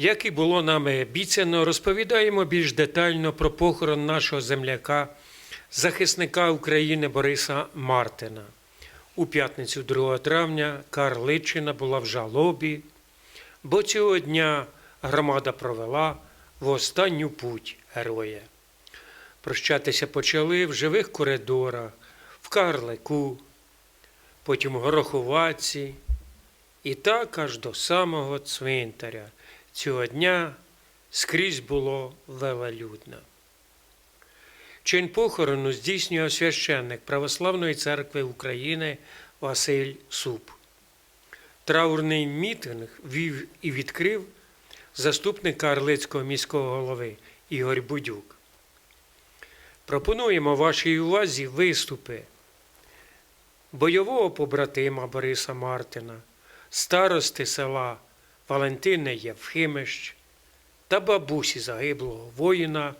Як і було нами обіцяно, розповідаємо більш детально про похорон нашого земляка, захисника України Бориса Мартина. У п'ятницю 2 травня Карличина була в жалобі, бо цього дня громада провела в останню путь героя. Прощатися почали в живих коридорах, в Карлику, потім в Гороховаці, і так аж до самого цвинтаря. Цього дня скрізь було велелюдно. Чин похорону здійснював священник Православної церкви України Василь Суп. Траурний мітинг вів і відкрив заступник Карлицького міського голови Ігор Будюк. Пропонуємо вашій увазі виступи бойового побратима Бориса Мартина, старости села Валентини Євхимищ та бабусі загиблого воїна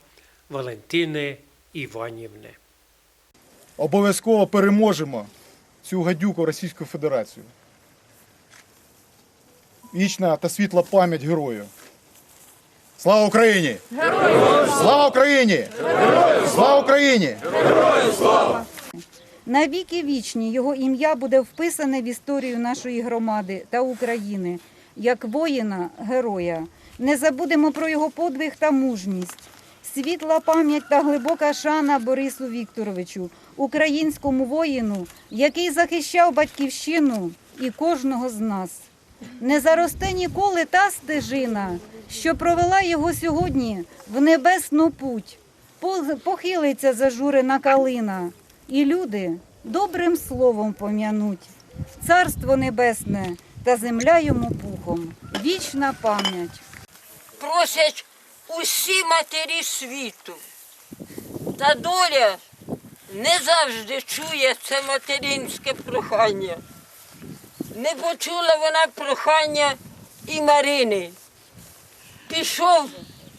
Валентини Іванівни. Обов'язково переможемо цю гадюку Російську Федерацію. Вічна та світла пам'ять герою. Слава Україні! Героям! Слава Україні! Героям! Слава Україні! На віки вічні його ім'я буде вписане в історію нашої громади та України як воїна, героя. Не забудемо про його подвиг та мужність. Світла пам'ять та глибока шана Борису Вікторовичу, українському воїну, який захищав батьківщину і кожного з нас. Не заросте ніколи та стежина, що провела його сьогодні в небесну путь. По- Похилиться зажурена калина, і люди добрим словом пом'януть. Царство небесне та земля йому пухом. Вічна пам'ять. просять усі матері світу. Та доля не завжди чує це материнське прохання. Не почула вона прохання і Марини. Пішов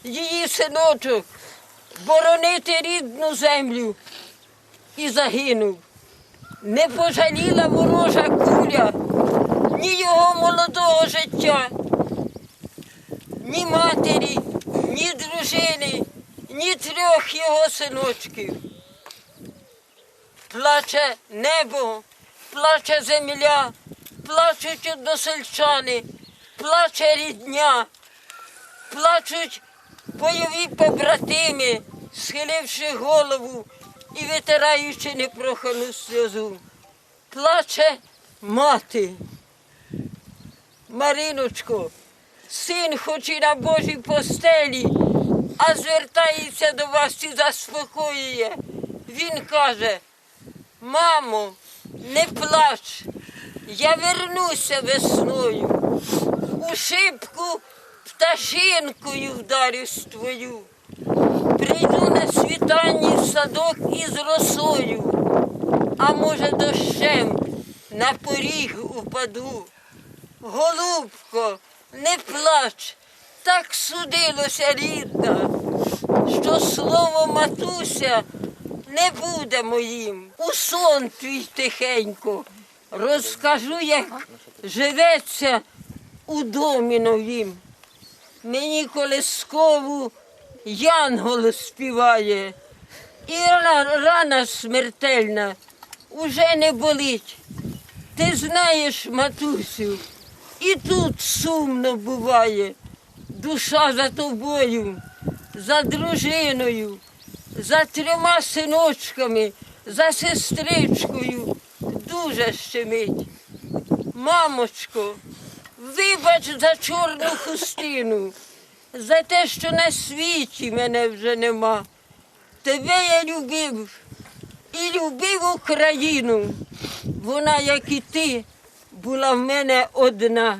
її синочок боронити рідну землю і загинув. Не пожаліла ворожа куля ні його молодого життя, ні матері, ні дружини, ні трьох його синочків. Плаче небо, плаче земля, плачуть односельчани, плаче рідня, плачуть бойові побратими, схиливши голову і витираючи непрохану сльозу. Плаче мати. Мариночко, син хоч і на Божій постелі, а звертається до вас і заспокоює. Він каже, мамо, не плач, я вернуся весною. У шибку пташинкою вдарюсь твою. Прийду на світанні в садок із росою, а може дощем на поріг упаду. Голубко, не плач, так судилося рідна, що слово матуся не буде моїм. У сон твій тихенько розкажу, як живеться у домі новім. Мені колискову янгол співає, і рана, рана смертельна уже не болить. Ти знаєш, матусю, і тут сумно буває. Душа за тобою, за дружиною, за трьома синочками, за сестричкою дуже щемить. Мамочко, вибач за чорну хустину, за те, що на світі мене вже нема. Тебе я любив і любив Україну. Вона, як і ти, була в мене одна.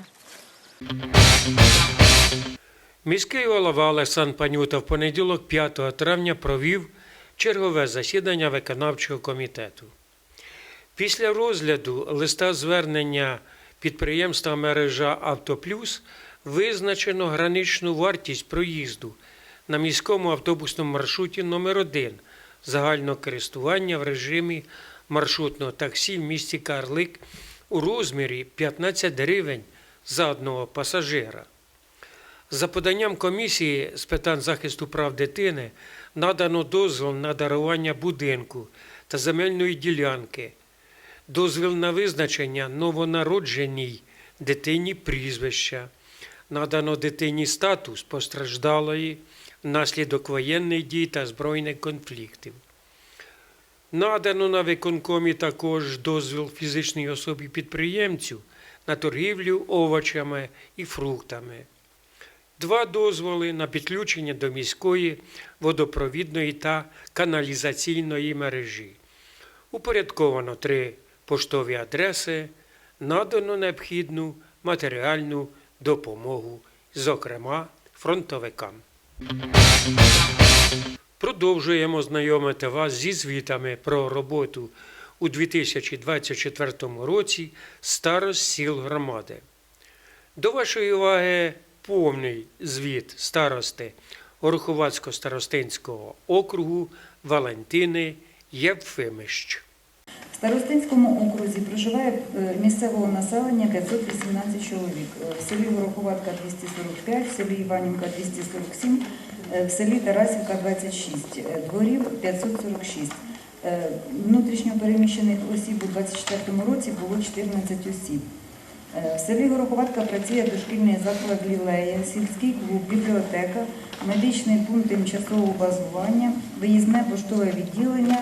Міський голова Олександр Панюта в понеділок 5 травня провів чергове засідання виконавчого комітету. Після розгляду листа звернення підприємства мережа Автоплюс визначено граничну вартість проїзду на міському автобусному маршруті номер 1 загального користування в режимі маршрутного таксі в місті Карлик у розмірі 15 гривень за одного пасажира. За поданням комісії з питань захисту прав дитини надано дозвіл на дарування будинку та земельної ділянки, дозвіл на визначення новонародженій дитині прізвища, надано дитині статус постраждалої внаслідок воєнних дій та збройних конфліктів. Надано на виконкомі також дозвіл фізичній особі підприємцю на торгівлю овочами і фруктами. Два дозволи на підключення до міської водопровідної та каналізаційної мережі. Упорядковано три поштові адреси, надано необхідну матеріальну допомогу, зокрема фронтовикам. Продовжуємо знайомити вас зі звітами про роботу у 2024 році старост сіл громади. До вашої уваги повний звіт старости Орховацько-старостинського округу Валентини Євфимищ. В Старостинському окрузі проживає е, місцевого населення 518 чоловік. В селі Гороховатка 245, в селі Іванівка 247, е, в селі Тарасівка 26, е, дворів 546. Е, Внутрішньо переміщених осіб у 2024 році було 14 осіб. Е, В селі Гороховатка працює дошкільний заклад лілея, сільський клуб, бібліотека, медичний пункт тимчасового базування, виїзне поштове відділення,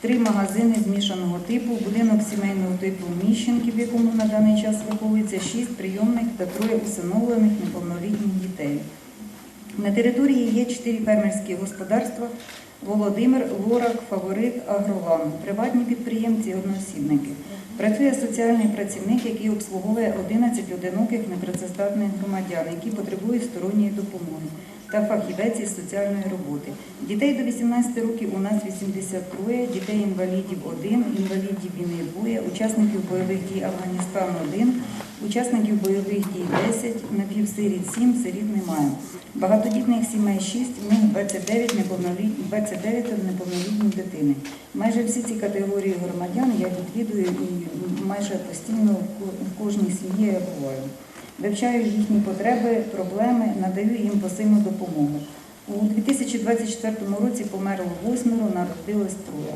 три магазини змішаного типу, будинок сімейного типу Міщенки, в якому на даний час виховується шість прийомних та троє усиновлених неповнолітніх дітей. На території є чотири фермерські господарства. Володимир, Ворог, Фаворит, Агролан, приватні підприємці, одноосібники. Працює соціальний працівник, який обслуговує 11 одиноких непрацездатних громадян, які потребують сторонньої допомоги, та фахівець із соціальної роботи. Дітей до 18 років у нас 83, дітей-інвалідів 1, інвалідів війни двоє, учасників бойових дій Афганістан 1, учасників бойових дій 10, напівсиріт 7, сиріт немає. Багатодітних сімей 6, в них 29 неповнолітні, 29 неповнолітні дитини. Майже всі ці категорії громадян я відвідую і майже постійно в кожній сім'ї я буваю. Вивчаю їхні потреби, проблеми, надаю їм посильну допомогу. У 2024 році померло восьмеро, народилось троє.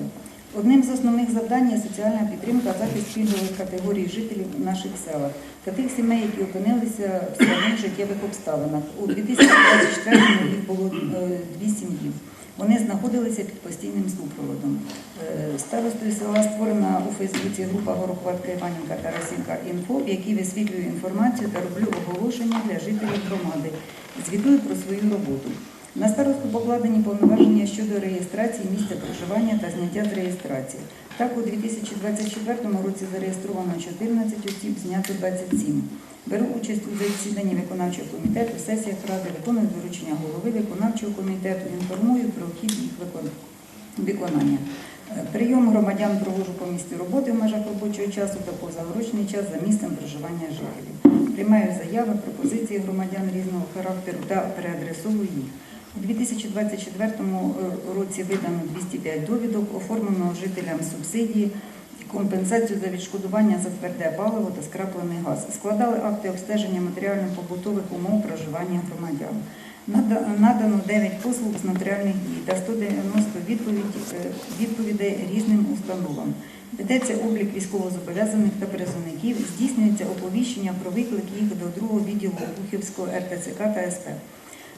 Одним з основних завдань є соціальна підтримка, захист пільгових категорій жителів в наших селах та тих сімей, які опинилися в складних життєвих обставинах. У 2024 їх було е, дві сім'ї. Вони знаходилися під постійним супроводом. Е, Старостою села створена у Фейсбуці група Горохватка Іванівка Тарасівка Інфо, в якій висвітлюю інформацію та роблю оголошення для жителів громади. Звітую про свою роботу. На старосту покладені повноваження щодо реєстрації місця проживання та зняття з реєстрації. Так, у 2024 році зареєстровано 14 осіб, знято 27. Беру участь у засіданні виконавчого комітету, сесіях ради, виконую доручення голови виконавчого комітету, інформую про хід їх виконання. Е, Прийом громадян проводжу по місці роботи в межах робочого часу та позаурочний час за місцем проживання жителів. Приймаю заяви, пропозиції громадян різного характеру та переадресовую їх. У 2024 році видано 205 довідок, оформлено жителям субсидії, компенсацію за відшкодування за тверде паливо та скраплений газ. Складали акти обстеження матеріально-побутових умов проживання громадян. Надано 9 послуг з нотаріальних дій та 190 е, відповідей різним установам. Ведеться облік військовозобов'язаних та призовників, здійснюється оповіщення про виклик їх до другого відділу Обухівського РТЦК та СП.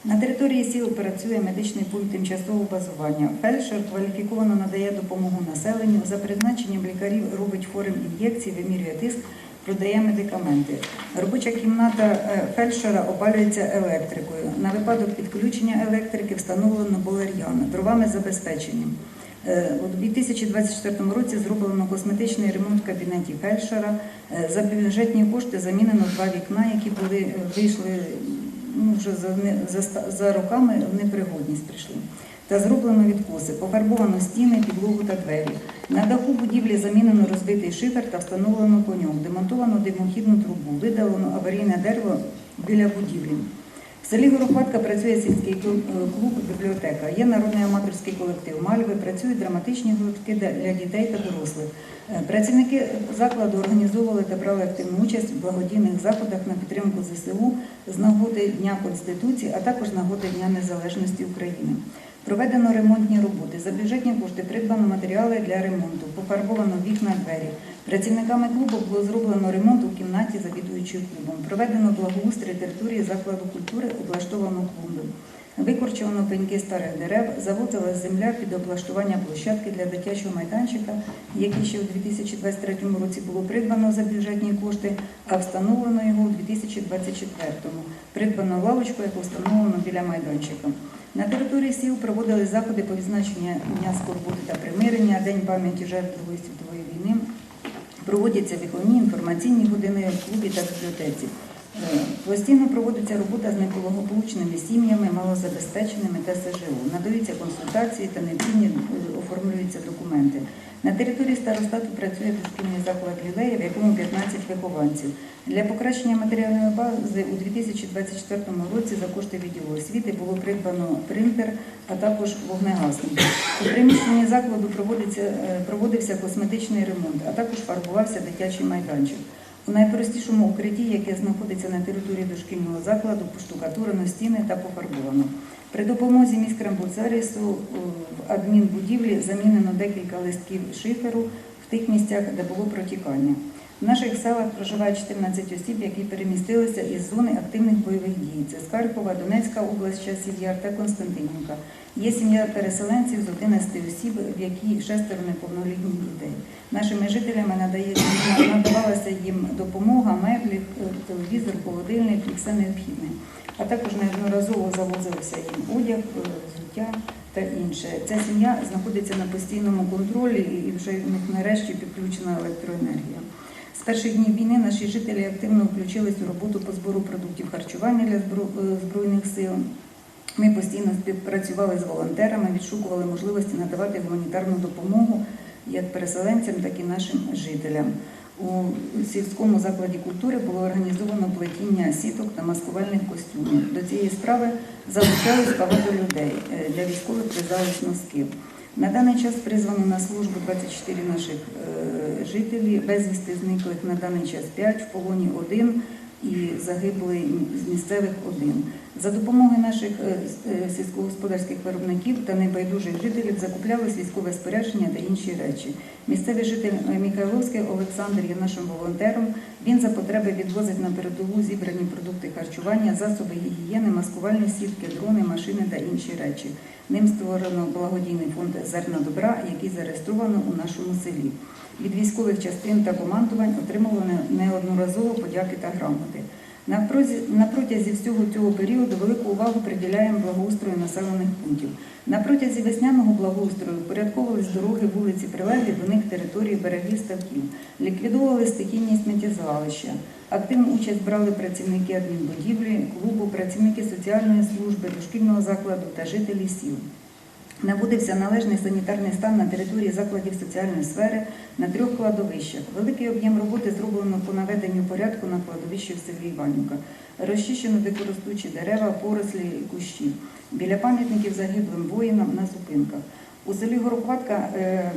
На території сіл працює медичний пункт тимчасового базування. Фельдшер кваліфіковано надає допомогу населенню. За призначенням лікарів робить хворим ін'єкції, вимірює тиск, продає медикаменти. Робоча кімната е, фельдшера опалюється електрикою. На випадок підключення електрики встановлено болер'ян, дровами забезпеченням. Е, У 2024 році зроблено косметичний ремонт в кабінеті фельдшера. Е, За бюджетні кошти замінено два вікна, які були вийшли ну, вже за, за, за роками в непригодність прийшли. Та зроблено відкоси, пофарбовано стіни, підлогу та двері. На даху будівлі замінено розбитий шифер та встановлено коньок, демонтовано димохідну трубу, видалено аварійне дерево біля будівлі. В селі Горохватка працює сільський клуб, е, бібліотека. Є народний аматорський колектив Мальви, працюють драматичні гуртки для дітей та дорослих. Е, Працівники закладу організовували та брали активну участь в благодійних заходах на підтримку ЗСУ з нагоди Дня Конституції, а також нагоди Дня Незалежності України. Проведено ремонтні роботи. За бюджетні кошти придбано матеріали для ремонту, пофарбовано вікна, двері. Працівниками клубу було зроблено ремонт у кімнаті завідуючої клубом. Проведено благоустрій території закладу культури, облаштовано клумби. Викорчувано пеньки старих дерев, завозила земля під облаштування площадки для дитячого майданчика, який ще у 2023 році було придбано за бюджетні кошти, а встановлено його у 2024-му. Придбано лавочку, яку встановлено біля майданчика. На території сіл проводили заходи по відзначенню Дня скорботи та примирення, День пам'яті жертв Другої світової війни. Проводяться виховні інформаційні години в клубі та бібліотеці. Е, Постійно проводиться робота з неблагополучними сім'ями, малозабезпеченими та СЖУ. Надаються консультації та необхідні е, оформлюються документи. На території старостату працює дошкільний заклад лілея, в якому 15 вихованців. Для покращення матеріальної бази у 2024 році за кошти відділу освіти було придбано принтер, а також вогнегасник. У приміщенні закладу е, проводився косметичний ремонт, а також фарбувався дитячий майданчик. У найпростішому укритті, яке знаходиться на території дошкільного закладу, поштукатурено стіни та пофарбовано. При допомозі міськрембудсервісу е, в адмінбудівлі замінено декілька листків шиферу в тих місцях, де було протікання. В наших селах проживає 14 осіб, які перемістилися із зони активних бойових дій. Це з Харкова, Донецька область, Часів Яр та Константинівка. Є сім'я переселенців з 11 осіб, в якій шестеро неповнолітніх дітей. Нашими жителями надає, надавалася їм допомога, меблі, е, телевізор, холодильник і все необхідне. А також неодноразово завозився їм одяг, е, взуття та інше. Ця сім'я знаходиться на постійному контролі і вже в них нарешті підключена електроенергія. З перших днів війни наші жителі активно включились у роботу по збору продуктів харчування для е, Збройних сил. Ми постійно співпрацювали з волонтерами, відшукували можливості надавати гуманітарну допомогу як переселенцям, так і нашим жителям. У сільському закладі культури було організовано плетіння сіток та маскувальних костюмів. До цієї справи залучались багато людей. Е, Для військових призались носки. На даний час призвано на службу 24 наших е, жителі, безвісти зниклих на даний час 5, в полоні 1 і загиблий з місцевих один. За допомогою наших е, е, сільськогосподарських виробників та небайдужих жителів закуплялись військове спорядження та інші речі. Місцевий житель е, Михайловський Олександр є нашим волонтером. Він за потреби відвозить на передову зібрані продукти харчування, засоби гігієни, маскувальні сітки, дрони, машини та інші речі. Ним створено благодійний фонд Зерна добра, який зареєстровано у нашому селі. Від військових частин та командувань отримували неодноразово подяки та грамоти. На протязі всього цього періоду велику увагу приділяємо благоустрою населених пунктів. На протязі весняного благоустрою впорядковувались дороги, вулиці, прилеглі до них території берегів ставків, ліквідовували стихійні сміттєзвалища. Активну участь брали працівники адмінбудівлі, клубу, працівники соціальної служби, дошкільного закладу та жителі сіл. Наводився належний санітарний стан на території закладів соціальної сфери на трьох кладовищах. Великий об'єм роботи зроблено по наведенню порядку на кладовищі в селі Іванівка. Розчищено дикоростучі дерева, порослі і кущі. Біля пам'ятників загиблим воїнам на зупинках. У селі Горохватка е,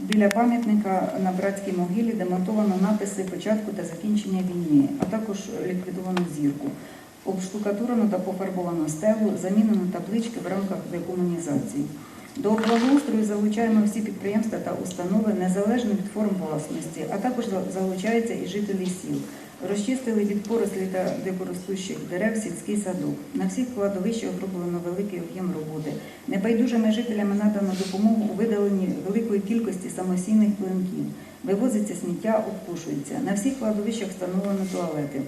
біля пам'ятника на братській могилі демонтовано написи початку та закінчення війни, а також ліквідовано зірку. Обштукатурено та пофарбовано стелу, замінено таблички в рамках декомунізації. До благоустрою залучаємо всі підприємства та установи незалежно від форм власності, а також залучаються і жителі сіл. Розчистили від порослі та дикоростущих дерев сільський садок. На всіх кладовищах зроблено великий об'єм роботи. Небайдужими жителями надано допомогу у видаленні великої кількості самостійних клинків. Вивозиться сміття, обкушується. На всіх кладовищах встановлено туалети.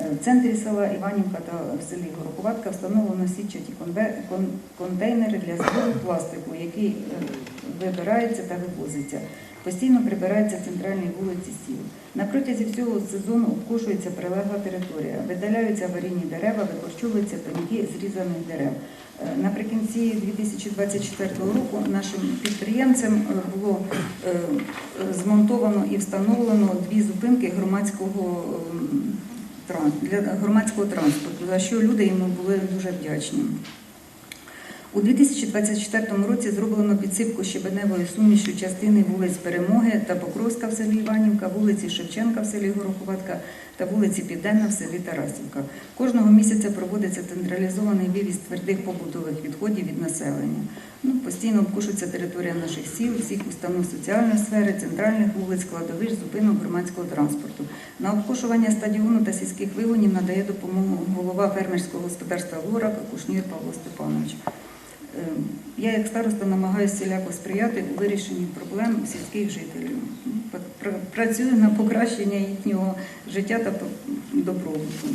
Е, В центрі села Іванівка та в селі Гороховатка встановлено сітчаті контейнери для збору пластику, який е, вибирається та вивозиться. Постійно прибирається центральні вулиці сіл. На протязі всього сезону обкошується прилегла територія, видаляються аварійні дерева, викорчовуються пеньки зрізаних дерев. Е, Наприкінці 2024 року нашим підприємцям е, було е, е, змонтовано і встановлено дві зупинки громадського ем, для громадського транспорту, за що люди йому були дуже вдячні. У 2024 році зроблено підсипку щебеневою сумішю частини вулиць Перемоги та Покровська в селі Іванівка, вулиці Шевченка в селі Гороховатка та вулиці Південна в селі Тарасівка. Кожного місяця проводиться централізований вивіз твердих побутових відходів від населення. Ну, постійно обкушується територія наших сіл, всіх установ соціальної сфери, центральних вулиць, кладовищ, зупинок громадського транспорту. На обкошування стадіону та сільських вигонів надає допомогу голова фермерського господарства Лора Кушнір Павло Степанович. Е, Я як староста намагаюся всіляко сприяти у вирішенні проблем сільських жителів. Пр- пр- Працюю на покращення їхнього життя та добробуту.